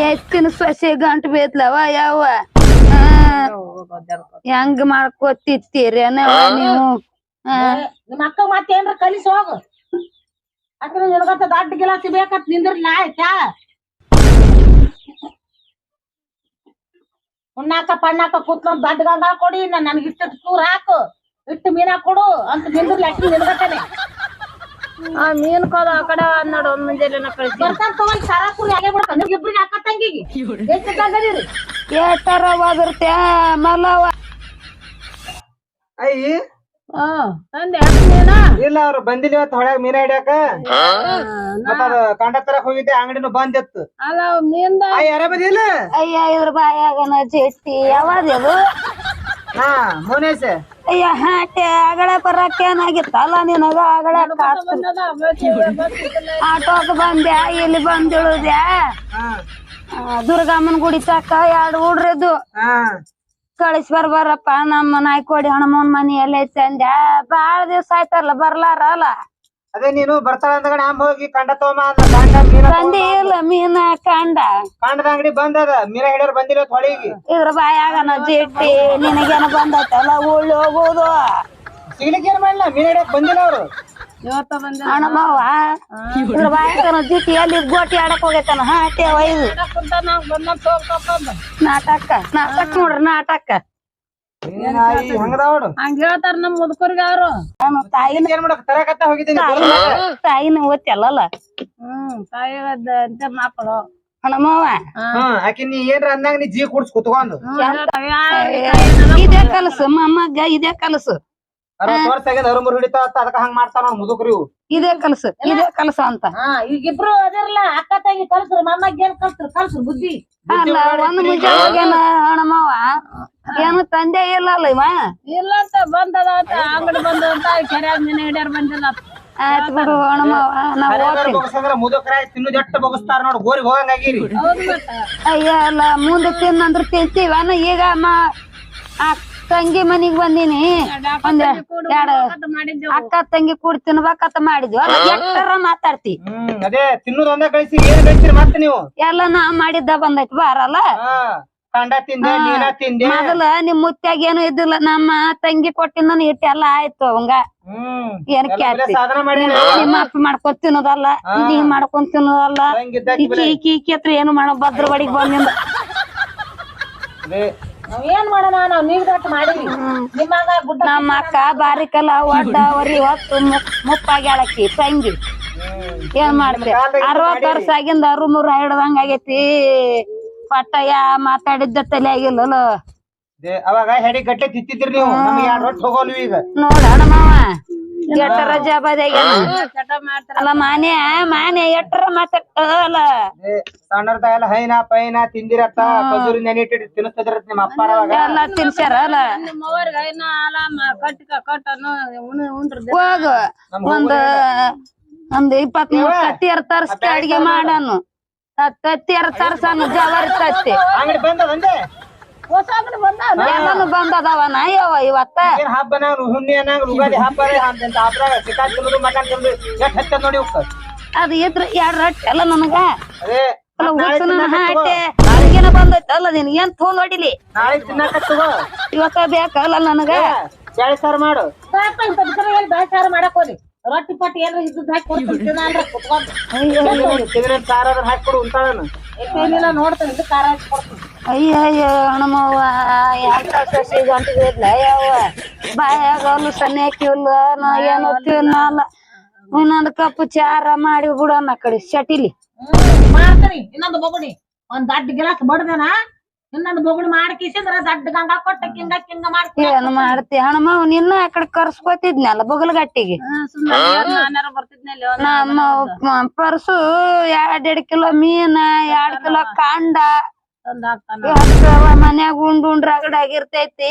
ಎತ್ತಿನ ಸೊಸೆ ಗಂಟು ಬೇತ್ಲವ ಯಾವ ಹೆಂಗ್ ಮಾಡ್ಕೋತಿತ್ತೀರೇನವ ನೀವು? ನಿಮ್ಮ ಅಕ್ಕ ಮತ್ತೆ ಏನ್ರ ಕಲಿಸಿ ಹೋಗು. ಅದ್ರ ನಿನಗತ್ತ ದೊಡ್ಡ ಗಿಲಾಸಿ ಬೇಕತ್ ನಿಂದ್ರಲ್ಲ ಆಯ್ತಾ ಉಣ್ಣಾಕ ಪಣ್ಣಾಕ ಕೂತ್ಕೊಂಡ್ ದೊಡ್ಡ ಗಂಗಾಳ ಕೊಡಿ ನನ್ಗೆ ಇಷ್ಟ ಚೂರ್ ಹಾಕು. ಇಟ್ಟು ಮೀನ ಕೊಡು ಅಂತ ನಿಂದ್ರಲ್ಲ ಅಕ್ಕಿ ನಿನಗತ್ತನೆ ಆ ಮೀನ್ ಕೋದ ಆ ಕಡೆ ಅನ್ನೋಡು ಒಂದ್ ಮುಂಜಾನೆ ಕಳಿಸಿ. ಬರ್ತಾನ ತಗೊಂಡ್ ಸಾರ ಕುರಿ ಆಗೇ ಬಿಡ್ತ ನಿಮ್ಗೆ ಇಬ್ರಿಗೆ ಅಕ್ಕ ತಂಗಿಗೆ. ಎಷ್ಟಿದ್ದಂಗದಿರಿ ಏಟರ ಒದರ್ತ್ಯ ಮಲವ. ಅಯ್ಯಿ ಇಲ್ಲ ಅವ್ರು ಬಂದಿಲ್ಲ ಇವತ್ತು ಹೊಳ್ಯಾಗ ಮೀನ ಹಿಡ್ಯಾಕ. ಮತ್ತ ಅದ ಕಂಡ ತರಕ್ ಹೋಗಿದ್ದೆ ಅಂಗಡಿನೂ ಬಂದಿತ್ತು. ಅಲ್ಲ ಮೀನ್ದ ಅಯ್ಯ ಯಾರ ಬಂದಿಲ್ಲ ಅಯ್ಯ ಇವ್ರ ಬಾಯಾಗನ ಜೆಟ್ಟಿ ಅದು ಹಾ ಮೋನೇಶ. ಅಯ್ಯ ಹಾಟೆ ಆಗಳೆ ಬರಕ್ ಏನಾಗಿತ್ತಲ್ಲ ನಿನಗ ಆಗಳ ಆಟೋಕ್ ಬಂದ್ಯಾ ಇಲ್ಲಿ ಬಂದಿಳುದ್ಯಾ ದುರ್ಗಮ್ಮನ್ ಗುಡಿ ತಕ್ಕ ಎರಡು ಹುಡ್ರದ್ದು. ಹಾ. ಕಳಿಸ್ ಬರ್ಬಾರಪ್ಪ ನಮ್ಮ ನಾಯ್ಕೋಡಿ ಹಣಮನ್ ಮನಿ ಎಲ್ಲ ಐತೆ ಅಂದ್ಯಾ ಬಾಳ ದಿವ್ಸ ಆಯ್ತಲ್ಲ ಬರ್ಲಾರ ಅಲ್ಲ? ಅದೇ ನೀನು ಬರ್ತಾಳ ಅಂದಾಗ ಆಮ್ ಹೋಗಿ ಕಂಡ ಮೀನ ತಂದಿ ಇಲ್ಲ ಮೀನ ಕಂಡ. ಕಂಡದ ಅಂಗಡಿ ಬಂದದ ಮೀನ ಹಿಡಿಯೋರ್ ಬಂದಿಲ್ಲ ಹೊಳಿಗೆ. ಇದ್ರ ಬಾಯಾಗನ ಜಿಟ್ಟಿ ನಿನಗೇನ ಬಂದೈತಲ್ಲ ಉಳ್ಳಿ ಹೋಗುದು. ಸಿಗ್ಲಿಕ್ಕೆ ಏನ್ ಮಾಡ್ಲ? ಮೀನ ಹಿಡಿಯಕ್ ಬಂದಿಲ್ಲ ಅವ್ರು. ಇವತ್ತ ಬಂದ ಇದ್ರ ಎಲ್ಲಿ ಗೋಟಿ ಆಡಕ್ ಹೋಗೈತನ? ನಾಟಕ ನಾಟಕ ನೋಡ್ರಿ ನಾಟಕ. ಹಂಗ ಹೇಳ್ತಾರ ನಮ್ ಮುದುಕರ್ಗ ಅವ್ರು. ನಾನು ತಾಯಿನ ಏನ್ ಮಾಡಕ್ ತರಕತ್ತ ಹೋಗಿದ್ದೀನಿ ತಾಯಿನ ಹ್ಮ್ ತಾಯಿ ಅಂತ ಮಕ್ಕಳು ಆಕಿ ನೀ ಏನ್ರ ಅಂದಂಗ ನೀ ಜೀ ಕುಡ್ಸ್ ಕುತ್ಕೊಂಡು. ಇದೇ ಕಲಸು ಮೊಮ್ಮಗ ಇದೇ ಕಲಸು. ಅರವತ್ ವರ್ಷ ಆಗ್ಯದ ಅರುಮುರ್ ಹಿಡಿತಾವ ಅದಕ್ಕ ಹಂಗ ಮಾಡ್ತಾರ ನೋಡ್ ಮುದುಕ್ರಿ ಇವು. ಇದೇ ಕಲಸ ಇದೇ ಕಲಸ ಅಂತ. ಹಾ ಈಗಿಬ್ರು ಅದಿರಲ್ಲ ಅಕ್ಕ ತಂಗಿ ಕಲ್ಸ್ರಿ ಮಮ್ಮಗ್ ಏನ್ ಕಲ್ಸ್ರಿ? ಕಲ್ಸ್ರಿ ಬುದ್ಧಿ. ಅಲ್ಲ ಒಂದ್ ಮುಂಜಾನೆ ಹಣಮವ್ವ ಏನು ತಂದೆ ಇಲ್ಲಲ್ಲ ಇವ? ಇಲ್ಲ ಅಂತ ಬಂದದ ಅಂತ ಅಂಗಡಿ ಬಂದ ಅಂತ ಕೆರ್ಯಾಗ ಹಿಡಿಯಾರ ಬಂದಿಲ್ಲ. ಆಯ್ತು ಬಿಡು ತಿನ್ನು ಜಟ್ಟ ಬೊಗಸ್ತಾರ ನೋಡ್ ಗೋರಿಗೆ ಹೋಗಂಗಾಗಿರಿ ಅಯ್ಯ ಅಲ್ಲ ಮುಂದೆ ತಿನ್ನಂದ್ರೆ ತಿಂತೀವನ ಈಗ ಅಮ್ಮ ಆ ತಂಗಿ ಮನಿಗ್ ಬಂದಿನಿ. ಒಂದ್ ಎರಡ್ ಅಕ್ಕ ತಂಗಿ ಕೂಡಿ ತಿನ್ಬೇಕಂತ ಮಾಡಿದ್ವಿ. ಅಲ್ಲ ಎಷ್ಟರ ಮಾತಾಡ್ತಿ? ಅದೇ ತಿನ್ನುದ ಒಂದ ಕಳಿಸಿ ಏನ್ ಕಳಿಸಿರಿ ಮತ್ತೆ ನೀವು? ಎಲ್ಲ ನಾ ಮಾಡಿದ್ದ ಬಂದೈತಿ ಬಾರಲ್ಲ ಹಾ ಕಂಡ ತಿಂದೆ ಮೀನ ತಿಂದೆ. ಮೊದಲ ನಿಮ್ ಮುತ್ಯಾಗ ಏನು ಇದ್ದಿಲ್ಲ ನಮ್ಮ ತಂಗಿ ಕೊಟ್ಟಿಂದ ಇಟ್ಟೆಲ್ಲ ಆಯ್ತು ಅವಂಗ. ಹ್ಮ್ ಏನ್ ಎಲ್ಲ ಕ್ಯಾತಿ ನಿಮ್ಮ ಅಪ್ಪ ಮಾಡ್ಕೊಂಡ್ ತಿನ್ನೋದಲ್ಲ ನೀ ಮಾಡ್ಕೊಂಡ್ ತಿನ್ನೋದಲ್ಲ. ಈಕಿ ಈಕಿ ಹತ್ರ ಏನು ಮಾಡೋ ಭದ್ರ ಬಡಿಗೆ ಬಂದಿಂದ ಏನ್ ಮಾಡೋಣ? ನಾವ್ ನೀವ್ ದಟ್ ಮಾಡಿವಿ ನಿಮ್ಮಂಗ ಗುಡ್ಡ ನಮ್ಮ ಅಕ್ಕ ಬಾರಿಕಲ್ಲ ಒಡ್ಡ ಒರಿ ಹೊತ್ತು ಮುಪ್ಪಾಗ್ಯಾಳಕ್ಕಿ ತಂಗಿ. ಏನ್ ಮಾಡ್ತಿ? ಅರವತ್ ವರ್ಷ ಆಗಿಂದ ಅರು ನೂರ ಹಿಡ್ದಂಗ ಆಗೈತಿ. ಪಟ್ಟ ಯಾ ಮಾತಾಡಿದ್ದ ತಲೆ ಆಗಿಲ್ಲ ಅವಾಗ ಹೆಡಿ ಗಟ್ಟೆ ತಿತ್ತಿದ್ರಿ ನೀವು. ನಮ್ಗೆ ಎರಡು ಹೋಗೋಲ್ವಿ ಈಗ. ನೋಡ ಹಣಮವ ಎಟ್ಟರ ಜಬದಾಗ ಚಟ ಮಾಡ್ತಾರ. ಅಲ್ಲ ಮಾನ್ಯ ಮಾನ್ಯ ಎಟ್ಟರ ಮಾತಾಡಲ್ಲ ಅಲ್ಲ ಸಣ್ಣರ್ದ ಎಲ್ಲ ಹೈನ ಪೈನ ತಿಂದಿರತ್ತ ಕಜೂರಿ ನೆನಿಟ್ಟು ತಿನ್ನಿಸ್ತಿದ್ರ ನಿಮ್ಮ ಅಪ್ಪ ಎಲ್ಲ ತಿನ್ಸ್ಯಾರ ಅಲ್ಲ ನಿಮ್ಮ ಅವ್ರಿಗೆ ಐನ ಅಲಾಮ ಕಟ್ಟಿಕ ಕಟ್ಟನು ಉಣ್ ಉಂಡ್ರ ಹೋಗು. ಒಂದ್ ಒಂದ್ ಇಪ್ಪತ್ ಮೂರ್ ತತ್ತಿಯರ್ ತರ್ಸ್ಕೆ ಅಡಿಗೆ ಮಾಡಾನು. ತರ್ಸಾನು ಜವಾರಿ ತತ್ತಿ. ಅಂಗಡಿ ಬಂದದಂದೆ ಹೊಸ ಅಂಗಡಿ ಬಂದ? ಎಲ್ಲಾನು ಬಂದದವ ನಾಯವ ಇವತ್ತ? ಏನ್ ಹಬ್ಬನ? ಹುಣ್ಣಿ ಅನ್ನಂಗ ಉಗಾದಿ ಹಬ್ಬ ಅಂತ ಹಬ್ಬದಾಗ ಚಿಕನ್ ತಿನ್ನೋದು ಮಟನ್ ತಿನ್ನೋದು ಎಷ್ಟ್ ಹಚ್ಚ ನೋಡಿ ಉಕ್ಕ ಅದ್ ಇದ್ರ ಎರಡು ರೊಟ್ಟಿ ಅಲ್ಲ ನನಗ? ಅದೇ ಹುಚ್ಚನ ನಿನ್ ಏನ್ ತೋಲ್ ಹೊಡಿಲಿ ನಾಳೆ ತಿನ್ನಕ ತಗೋ. ಇವತ್ತ ಬೇಕಲ್ಲ ನನಗ? ಮಾಡು. ಬಿಸ್ರ ಹೇಳಿ ಬೇಸಾರ ಮಾಡಕ್ ಹೋಗಿ ರೊಟ್ಟಿ ಪಟ್ಟಿ ಏನ್ರ ಇದ್ದದ್ ಹಾಕಿ ಕೊಡ್ತೀನಿ ತಿನ್ನಲ್ರ ಕುತ್ಕೊಂಡು. ಸಾರು ಅದ್ರ ಹಾಕ್ಕೊಡು ಉಂಟಾಳನ ಏನಿಲ್ಲ ನೋಡ್ತೇನೆ ಇದು ಖಾರ ಹಾಕಿ ಕೊಡ್ತೀನಿ. ಅಯ್ಯ ಅಯ್ಯೋ ಹಣಮವ್ವ ಎಂತ ಸಸಿ ಗಂಟು ಬಿದ್ಲ ಯಾವ ಬಾಯಾಗ ಅಲ್ಲು ಸನ್ಯಾಕಿ ಹುಲ್ಲು ನಾ ಏನು ತಿನ್ನಲ್ಲ. ಇನ್ನೊಂದ್ ಕಪ್ ಚಾರ ಮಾಡಿ ಬಿಡೋಣ ಆ ಕಡೆ ಶಟಿಲಿ. ಮಾಡ್ತಾರಿ ಮಾಡ್ತೀನಿ. ಇನ್ನೊಂದು ಬಗುಣಿ ಒಂದ್ ದೊಡ್ಡ ಗಿಲಾಸ್ ಬಡ್ದೇನ? ಇನ್ನೊಂದು ಬೊಗುಳು ಮಾಡಿ ಕಿಸಿದ್ರ ದಡ್ಡ ಗಂಗಾ ಕೊಟ್ಟ ಕಿಂಗ ಕಿಂಗ ಮಾಡ್ತಿ ಏನು ಮಾಡ್ತಿ? ಹಣಮ್ಮ ನಿನ್ನ ಆ ಕಡೆ ಕರ್ಸ್ಕೊತಿದ್ನಲ್ಲ ಬಗಲ್ಗಟ್ಟಿಗೆ. ನಮ್ಮ ಪರ್ಸು ಎರಡ್ ಎರಡ್ ಕಿಲೋ ಮೀನ ಎರಡ್ ಕಿಲೋ ಕಾಂಡ. ಮನ್ಯಾಗ ಉಂಡ್ ಉಂಡ್ರ ಆಗಿರ್ತೈತಿ.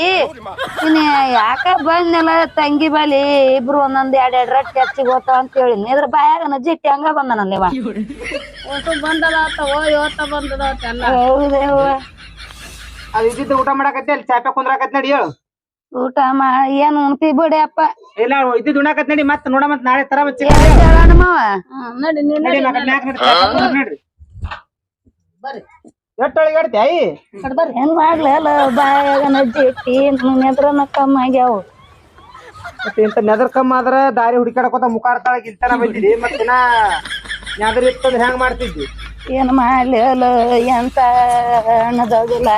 ಇನ್ ಯಾಕ ಬಂದ್ನಲ್ಲ ತಂಗಿ ಬಲಿ ಇಬ್ರು ಒಂದೊಂದ್ ಎರಡ್ ಎರಡ್ ರೊಟ್ಟಿ ಹಚ್ಚಿ ಹೋತಾವ ಅಂತ ಹೇಳಿನಿ ಇದ್ರ ಬಾಯಾಗ ಜಿಟ್ಟಿ ಹಂಗ ಬಂದನಲ್ಲ ಬಂದದ ಓ ಇವತ್ತ ಬಂದದ ಎಲ್ಲ ಹೌದೇವ ಅದ್ ಇದ್ದಿದ್ದು ಊಟ ಮಾಡಕತ್ತೆ ಅಲ್ಲಿ ಚಾಪೆ ಕುಂದ್ರಾಕತ್ ನಡಿ ಹೇಳು. ಊಟ ಮಾ ಏನ್ ಉಣ್ತಿ ಬಿಡಿ ಅಪ್ಪ. ಇಲ್ಲ ಇದ್ದಿದ್ದು ಉಣ್ಣಾಕತ್ ನಡಿ ಮತ್ತೆ ನೋಡ ಮತ್ತೆ ನಾಳೆ ತರ ಬಚ್ಚಿ ಹಣಮವ ನಡಿ ನೀನ್ ನಡಿ ನಡಿ ಚಾಪೆ ಕುಂದ್ರ ನಡ್ರಿ. ಎಟ್ಟೊಳಗೆ ಆಡ್ತಿ ಅಯ್ಯ ಹೆಂಗ್ ಮಾಡ್ಲಿ ಅಲ್ಲ ಬಾಯಾಗ ಜಿಟ್ಟಿ ನನ್ ಎದ್ರನ ಕಮ್ಮ ಆಗ್ಯಾವ. ಮತ್ತೆ ಇಂತ ನೆದರ್ ಕಮ್ಮ ಆದ್ರ ದಾರಿ ಹುಡುಕಾಡಕೋತ ಮುಖಾರ ತಾಳಗ್ ಇಂತನ ಬಂದಿದಿ ನಾ ನೆದರ್ ಇತ್ತಂದ್ರೆ ಹೆಂಗ್ ಮಾಡ್ತಿದ್ದಿ? ಏನ್ ಮಾಡ್ಲಿ ಅಲ್ಲ ಎಂತ ಅನ್ನೋದಾಗಿಲ್ಲ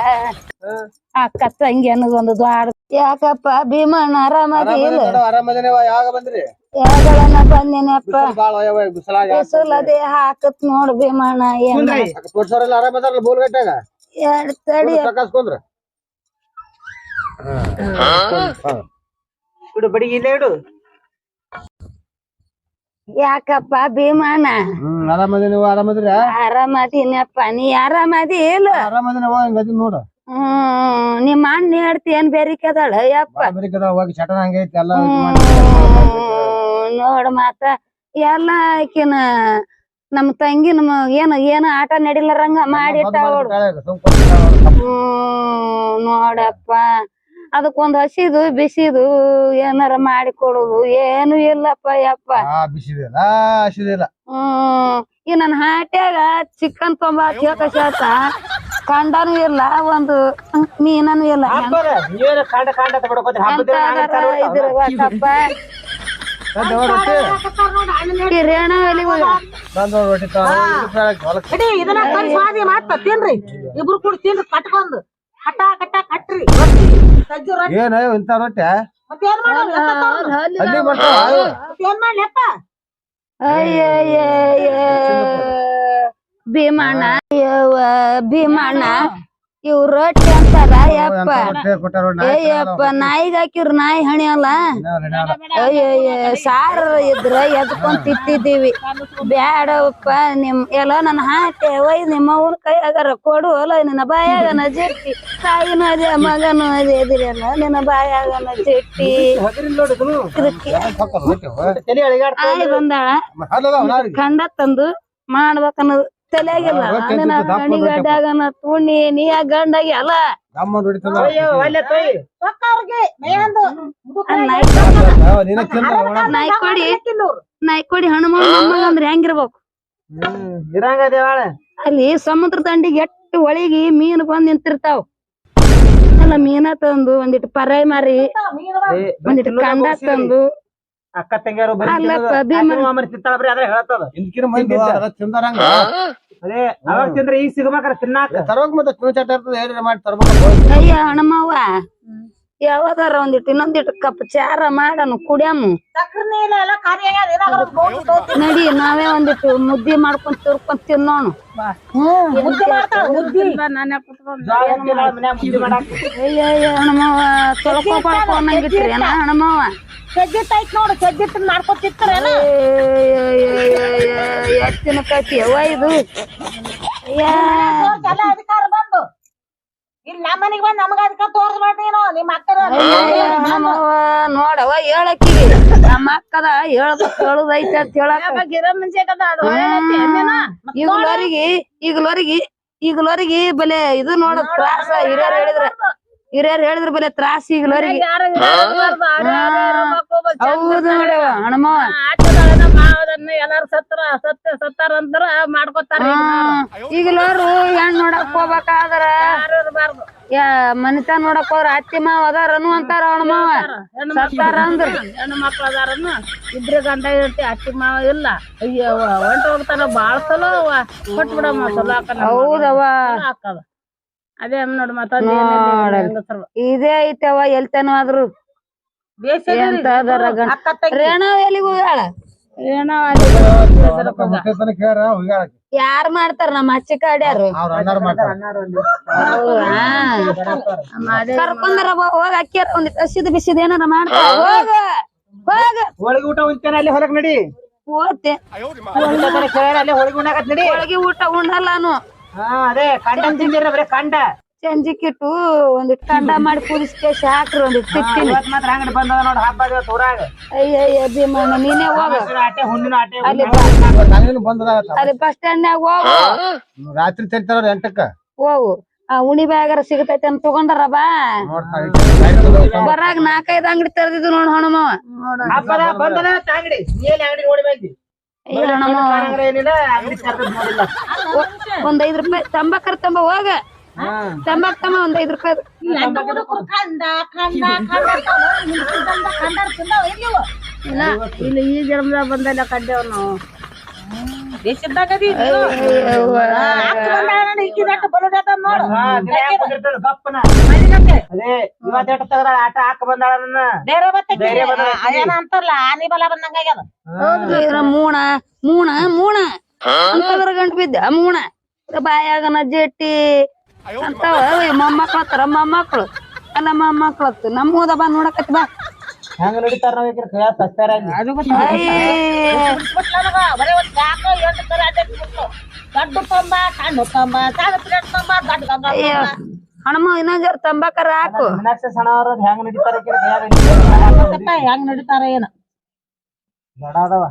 ಅಕ್ಕ ತಂಗಿ ಅನ್ನೋದೊಂದು ದ್ವಾರ. ಯಾಕಪ್ಪ ಭೀಮಣ್ಣ ಆರಾಮದಿಲ್ಲ ಯಾಗಳನ್ನ ಬಂದೇನಪ್ಪ? ಬಿಸಿಲದೆ ಹಾಕತ್ ನೋಡ್ ಭೀಮಣ್ಣ ಏನ್ ಎರಡ್ ತಡಿ ಬಿಡು ಇಡು ಬಡಿಗೆ ಇಲ್ಲೇ ಇಡು. ಯಾಕಪ್ಪ ಭೀಮಾನ ಹ್ಮ್ ಆರಾಮದಿ ನೀವು ಆರಾಮದಿರ? ಆರಾಮದಿನಪ್ಪ ನೀ ಆರಾಮದಿ ಇಲ್ಲ? ಆರಾಮದಿನ ಹಿಂಗದಿ ನೋಡ. ಹ್ಮ್ ನಿಮ್ಮ ಅಣ್ಣ ಹೇಳ್ತಿ ಏನ್ ಬೇರಿಕದಾಳ? ಯಪ್ಪ. ಅಮೆರಿಕದ ಹೋಗಿ ಚಟನ ಹಂಗೈತಿ ಎಲ್ಲ ನೋಡ್ ಮಾತ. ಎಲ್ಲ ಆಕಿನ ನಮ್ ತಂಗಿ ನಮ್ ಏನ ಏನ ಆಟ ನಡಿಲಾರಂಗ ಮಾಡಿಟ್ಟ ಹ್ಮ್ ನೋಡಪ್ಪ. ಅದಕ್ಕೊಂದ್ ಹಸಿದು ಬಿಸಿದು ಏನಾರ ಮಾಡಿ ಕೊಡುದು. ಏನು ಇಲ್ಲಪ್ಪ ಯಪ್ಪ. ಆ ಬಿಸಿದಿಲ್ಲ ಹಸಿದಿಲ್ಲ ಹ್ಮ್. ಈ ನನ್ ಹಾಟ್ಯಾಗ ಚಿಕನ್ ತೊಂಬ ಶಾತ ಕಂಡನು ಇಲ್ಲ ಒಂದು ಮೀನನು ಇಲ್ಲ. ಎಲ್ಲಿಗ್ ಇದನ್ನ ಮಾತ ತಿನ್ರಿ. ಇಬ್ರು ಕೂಡ ತಿನ್ರಿ ಕಟ್ಕೊಂಡ್. ಕಟ್ಟ ಕಟ್ಟ ಕಟ್ರಿ. ಸಜ್ಜು ರೊಟ್ಟಿ. ಏನ ಇಂತ ರೊಟ್ಟೆ? ಮತ್ತೆ ಏನ್ ಮಾಡೋದು ಎತ್ತ ತರೋದು? ಅಲ್ಲಿ ಬರ್ತಾವ? ಮತ್ತೆ ಏನ್ ಮಾಡ್ಲಪ್ಪ ಅಯ್ಯಯ್ಯಯ್ಯ. ಭೀಮಣ್ಣ ಭೀಮಣ್ಣ. ಇವ್ ರೊಟ್ಟಿ ಅಂತಾರ ಯಪ್ಪ. ಅಯ್ಯಪ್ಪ ನಾಯಿಗ್ ಹಾಕಿರ್ ನಾಯಿ ಹಣಿ ಅಲ್ಲ? ಅಯ್ಯಯ್ಯ ಸಾರ ಇದ್ರ ಎದ್ಕೊಂಡ್ ತಿಂತಿದ್ದೀವಿ. ಬ್ಯಾಡಪ್ಪ ನಿಮ್ ಎಲ್ಲ ನನ್ ಹಾಟೆ ಒಯ್ ನಿಮ್ಮ ಅವ್ನ ಕೈಯಾಗಾರ ಕೊಡು ಅಲ್ಲ ನಿನ್ನ ಬಾಯಾಗ ನಜಿಟ್ಟಿ ತಾಯಿನೂ ಅದೇ ಮಗನೂ ಅದೇ ಇದಿರಲ್ಲ ನಿನ್ನ ಬಾಯಾಗ ನಜಿಟ್ಟಿ ಬಂದಾಳ. ಕಂಡ ತಂದು ಮಾಡ್ಬೇಕನ್ನೋದು. ತಲೆಯಾಗಿಲ್ಲ ಕಣಿ ಗಣಿಗಡ್ಡಾಗನ ತುಣಿ ನೀ ಆ ಗಂಡಾಗಿ ಅಲ್ಲ. ನಾಯಿ ಕೊಡಿ. ನಾಯಿ ಕೊಡಿ. ಹಣ್ಣು ಅಂದ್ರೆ ಹೆಂಗಿರ್ಬೇಕು? ಹ್ಮ್ ಇರಂಗ ದೇವಾಳ. ಅಲ್ಲಿ ಸಮುದ್ರ ದಂಡಿಗೆ ಎಷ್ಟು ಒಳಗಿ ಮೀನು ಬಂದ್ ನಿಂತಿರ್ತಾವ. ಅಲ್ಲ ಮೀನ ತಂದು ಒಂದಿಟ್ಟು ಪರೈ ಮಾರಿ ಒಂದಿಟ್ಟು ಕಂಡ ತಂದು ಅಕ್ಕ ತಂಗಿಯರು ಬರೀ ತಿಂತಾಳ ಬರೀ ಅದ್ರ ಹೇಳ್ತದ. ಅದೇ ಅವಾಗ ತಿಂದ್ರೆ ಈಗ ಸಿಗಬೇಕಾರ ತಿನ್ನಾಕ. ತರೋಕ್ ಮತ್ತೆ ಹೇಳಿ ಚಟ ಇರ್ತದೆ ಹೇಳ್ರಿ ಮಾಡಿ ತರ್ಬೇಕು. ಅಯ್ಯ ಯಾವದಾರ ಒಂದಿಟ್ಟು ಇನ್ನೊಂದಿಟ್ಟು ಕಪ್ ಚಾರ ಮಾಡನು ಕುಡಿಯಮ್ಮ ನಡಿ ನಾವೇ ಒಂದಿಟ್ಟು ಮುದ್ದಿ ಮಾಡ್ಕೊಂಡ್ ತುರ್ಕೊಂಡ್ ತಿನ್ನೋಣ ಅಯ್ಯ ಹಣಮವ್ವ ತೊಳ್ಕೊಕೊಳ್ಕೊಂಡಂಗಿಟ್ರಿ ಏನ ಹಣಮವ್ವ? ಸಜ್ಜಿಟ್ ಐತ್ ನೋಡು ಸಜ್ಜಿಟ್ ಮಾಡ್ಕೊತಿರ್ತಾರ ಎತ್ತಿನ ಕತಿ ಅವ್ವ ಇದು. ಅಯ್ಯ. ಎಲ್ಲ ಅಧಿಕಾರ ಬಂದು. ಇಲ್ಲಿ ನಮ್ಮ ಮನೆಗೆ ಬಂದ್ ನಮಗ ಅಧಿಕಾರ ತೋರ್ಸ್ಬೇಡ್ರಿ ನೀನು ನಿಮ್ಮ ಅಕ್ಕರ ಹಣಮವ್ವ ನೋಡವ ಹೇಳಕ್ಕಿಗೆ ನಮ್ಮ ಅಕ್ಕದ ಹೇಳ್ಬೇಕು ಹೇಳುದೈತೆ ಅಂತ ಹೇಳಕ ಗಿರ ಮುಂಚೆಕದ ಅದು? ಈಗಲವರಿಗೆ ಈಗಲವರಿಗೆ ಈಗಲವರಿಗೆ ಬಲೆ ಇದು ನೋಡ ತ್ರಾಸ ಹಿರಿಯರ್ ಹೇಳಿದ್ರ ಹಿರಿಯರ್ ಹೇಳಿದ್ರ ಬಲೆ ತ್ರಾಸ ಈಗಲವರಿಗೆ ಹೌದು ನೋಡವ ಹಣಮವ್ವ ಆಟದೊಳಗ ಮಾವದನ್ನ ಎಲ್ಲಾರು ಸತ್ರ ಸತ್ತ ಸತ್ತಾರ ಅಂದ್ರ ಮಾಡ್ಕೊತಾರ ಈಗಲವರು ಹೆಣ್ ನೋಡಕ್ ಹೋಗ್ಬೇಕಾದ್ರ? ಮನಿತ ನೋಡಕ್ ಹೋದ್ರ ಅತ್ತಿ ಮಾವ ಅದಾರನು ಅಂತಾರ ಅವ್ನ ಮಾವ? ಸತ್ತಾರ ಅಂದ್ರ. ಹೆಣ್ಣು ಮಕ್ಳು ಅದಾರನು. ಇಬ್ರು ಗಂಡ ಇರ್ತಿ ಅತ್ತಿ ಮಾವ ಇಲ್ಲ. ಅಯ್ಯೋ ಹೊಂಟ ಹೋಗ್ತಾರ ಬಾಳ ಸಲ ಕೊಟ್ ಬಿಡಮ್ಮ ಸಲ ಹೌದವ್ವ. ಹಾಕದ ಅದೇ ನೋಡ್ ಮತ್ತ ಇದೇ ಐತವ ಎಲ್ತನ ಆದ್ರು. ಎಂತ ಅದಾರ ಗಂಡ. ಅಕ್ಕ ತಂಗಿ ರೇಣ ಎಲ್ಲಿಗ್ ಹೋಗ್ಯಾಳ? ಏನೋ ಯಾರ್ ಮಾಡ್ತಾರ ನಮ್ಮ ಅಚ್ಚಿ ಕಡ್ಯಾರು? ಕರ್ಕೊಂಡ್ರ ಹೋಗ ಅಕ್ಕಿ ಒಂದ್ ಹಸಿದ ಬಿಸಿದ ಏನಾರ ಮಾಡ್ತಾರ ಹೋಗ ಹೋಗ. ಹೋಳಿಗೆ ಊಟ ಉಂತೇನೆ ಅಲ್ಲಿ ಹೊರಗ್ ನಡಿ. ಕೇಳ ಅಲ್ಲಿ ಹೋಳಿಗೆ ಉಣ್ಣಾಕತ್ ನಡಿ. ಹೋಳಿಗೆ ಊಟ ಉಣ್ಣಲ್ಲ ನಾನು. ಹಾ ಅದೇ ಕಂಡ ತಿಂದಿರ ಬರೀ ಕಂಡ ಸಂಜಿಕಿಟ್ಟು ಒಂದ್ ಕಂಡ ಮಾಡಿ ಕುದಿಸ್ಕೇಶ್ ಹಾಕ್ರಿ ಒಂದ್ ತಿಕ್ತೀನಿ ಮಾತ್ರ ಅಂಗಡಿ ಬಂದದ ನೋಡಿ ಹಬ್ಬ ಇವತ್ತು ಊರಾಗ. ಅಯ್ಯಯ್ಯ ಅಯ್ಯ ಭೀಮಣ್ಣ ನೀನೇ ಹೋಗ. ಹಸಿರು ಆಟೆ ಹುಣ್ಣಿನ ಆಟೆ ಅಲ್ಲಿ ಬಂದದಾಗತ್ತ ಅಲ್ಲಿ ಬಸ್ ಸ್ಟ್ಯಾಂಡ್ನ್ಯಾಗ ಹೋಗು. ರಾತ್ರಿ ತೆರಿತಾರ ಎಂಟಕ್ಕ? ಹೋಗು. ಆ ಉಣಿ ಬ್ಯಾಗಾರ ಸಿಗತೈತಿ ಅಂತ ತಗೊಂಡಾರ ಬಾ. ಬರಾಗ ನಾಲ್ಕೈದು ಅಂಗಡಿ ತೆರೆದಿದ್ದು ನೋಡ್ ಹಣಮವ ಹಬ್ಬದ ಬಂದದ ಅಂಗಡಿ. ಅಂಗಡಿ ನೋಡಿ ಬಂದಿ ಒಂದ್ ಐದ್ ರೂಪಾಯಿ ತಂಬಾಕರ್ ತಂಬ ಹೋಗ. ತಂಬಾಕ್ ತಮ್ಮ ಒಂದ್ ಐದ್ ರೂಪಾಯಿ? ಇಲ್ಲ ಇಲ್ಲಿ ಈ ಜನ್ಮದಾಗ ಬಂದಲ್ಲ ಕಡ್ಡೇವ್ ನಾವು. ಆಟ ಹಾಕ ಬಂದಾಳ ಅಂತಾರಲ್ಲ ಆನಿ ಬಲ ಬಂದಂಗ ಆಗ್ಯದ. ಇದ್ರ ಮೂಣ ಮೂಣ ಮೂಣ. ಅಂತದ್ರ ಗಂಟ್ ಬಿದ್ದ ಮೂಣ. ಬಾಯಾಗ ನಜ್ಜೆಟ್ಟಿ ಅಂತಾವ ಮೊಮ್ಮಕ್ಳು ಹತ್ತಾರ ಮೊಮ್ಮಕ್ಳು. ಅಲ್ಲ ಮೊಮ್ಮಕ್ಳು ಹತ್ತು ನಮ್ಮ ಹೋದ ಬಾ ನೋಡಕತ್ ಬಾ. ಹೆಂಗ ನಡೀತಾರ ನಾವ್ ಈಗ ಕೈಯಾಗ ಅಯ್ಯ ಹಣಮ ಇನ್ನೊಂದ್ ಜರ ತಂಬಾಕರ ಹಾಕು. ಮೀನಾಕ್ಷಿ ಹೆಂಗ್ ನಡೀತಾರ ಹೆಂಗ್ ನಡೀತಾರ ಏನ? ದಡ ಅದಾವ